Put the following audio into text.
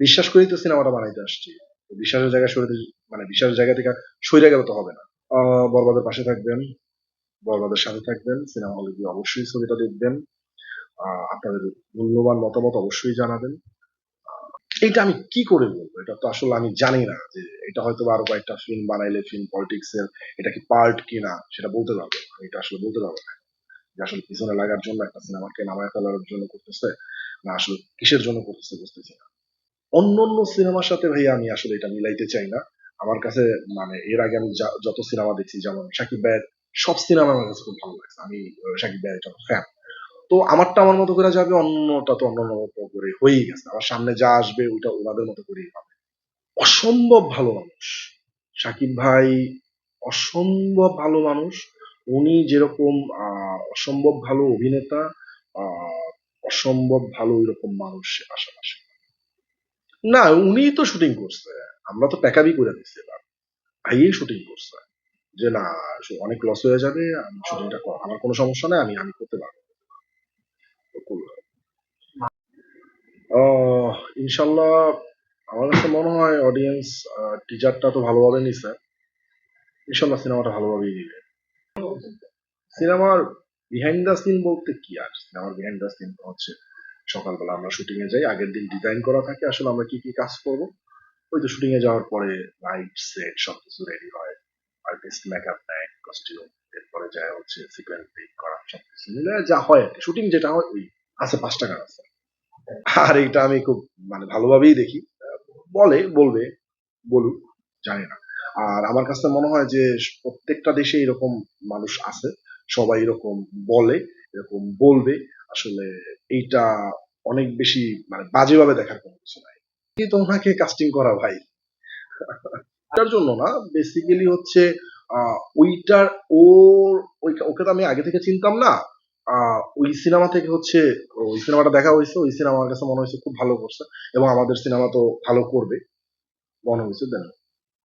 বিশ্বাস করেই তো সিনেমাটা বানাইতে আসছি। বিশ্বাসের জায়গা সরে মানে বিশ্বাসের জায়গা থেকে সরে গেলে তো হবে না। বরবাদের পাশে থাকবেন, বরবাদের সাথে থাকবেন, সিনেমা হলে গিয়ে অবশ্যই ছবিটা দেখবেন। আপনাদের মূল্যবান মতামত অবশ্যই জানাবেন। এইটা আমি কি করে বলব? এটা তো আসলে আমি জানি না যে এটা হয়তো আরও কয়েকটা ফিল্ম বানাইলে ফিল্ম পলিটিক্স এর এটা কি পার্ট কিনা, সেটা বলতে পারব আমি এটা আসলে বলতে পারব না। যে আসলে পিছনে লাগার জন্য একটা সিনেমাকে নামায় ফেলার জন্য করতেছে, না আসলে কিসের জন্য করতেছে বুঝতেছি না। অন্য অন্য সিনেমার সাথে ভাইয়া আমি আসলে এটা মিলাইতে চাই না। আমার কাছে মানে এর আগে আমি যত সিনেমা দেখছি, যেমন সাকিব ভাইয়ের সব সিনেমা আমার কাছে খুব ভালো লাগছে। আমি সাকিব ভাইয়ের যত ফ্যান তো আমারটা আমার মতো করে যাবে, অন্যটা তো অন্য মতো করে হয়েই গেছে। আমার সামনে যা আসবে ওইটা ওনাদের মতো করেই হবে অসম্ভব ভালো মানুষ। সাকিব ভাই অসম্ভব ভালো মানুষ। উনি যেরকম অসম্ভব ভালো অভিনেতা অসম্ভব ভালো ওইরকম মানুষ পাশাপাশি। না উনি তো শুটিং করছে। আমরা তো প্যাকাবি করে দিচ্ছি এবার ভাইই শুটিং করছে। যে না অনেক লস হয়ে যাবে, আমি শুটিংটা আমার কোনো সমস্যা নেই, আমি আমি করতে পারব। ইনশাল্লাহ আমার কাছে মনে হয় অডিয়েন্স টিজারটা তো ভালোভাবে নিছে। ইনশাল্লাহ সিনেমাটা ভালোভাবেই দিবে সিনেমার বিহাইন্ড দ্য সিন বলতে কি আর? সিনেমার বিহাইন্ড দ্য সিন হচ্ছে সকালবেলা আমরা শুটিং এ যাই, আগের দিন ডিজাইন করা থাকে, আসলে আমরা কি কি কাজ করব? ওই তো শুটিং এ যাওয়ার পরে লাইট সেট সবকিছু রেডি হয় আর্টিস্ট মেকআপ নেয় কস্টিউম এরপরে যায় হচ্ছে সিকোয়েন্স করা, সবকিছু মিলে যা হয় শুটিং যেটা হয়, ওই আছে পাঁচ টাকা আছে। আর এটা আমি খুব মানে ভালোভাবেই দেখি। বলে, বলবে, বলুক, জানি না। আর আমার কাছে মনে হয় যে প্রত্যেকটা দেশে এরকম মানুষ আছে, সবাই এরকম বলে, এরকম বলবে, আসলে এইটা অনেক বেশি মানে বাজেভাবে দেখার কোনো কিছু নাই। তো ওনাকে কাস্টিং করা ভাই? এটার জন্য না বেসিক্যালি হচ্ছে ওইটার ওর ওকে তো আমি আগে থেকে চিনতাম না। ওই সিনেমা থেকে হচ্ছে, ওই সিনেমাটা দেখা হয়েছে, ওই সিনেমা আমার কাছে মনে হয়েছে খুব ভালো করছে, এবং আমাদের সিনেমা তো ভালো করবে, মনে হয়েছে, দেন।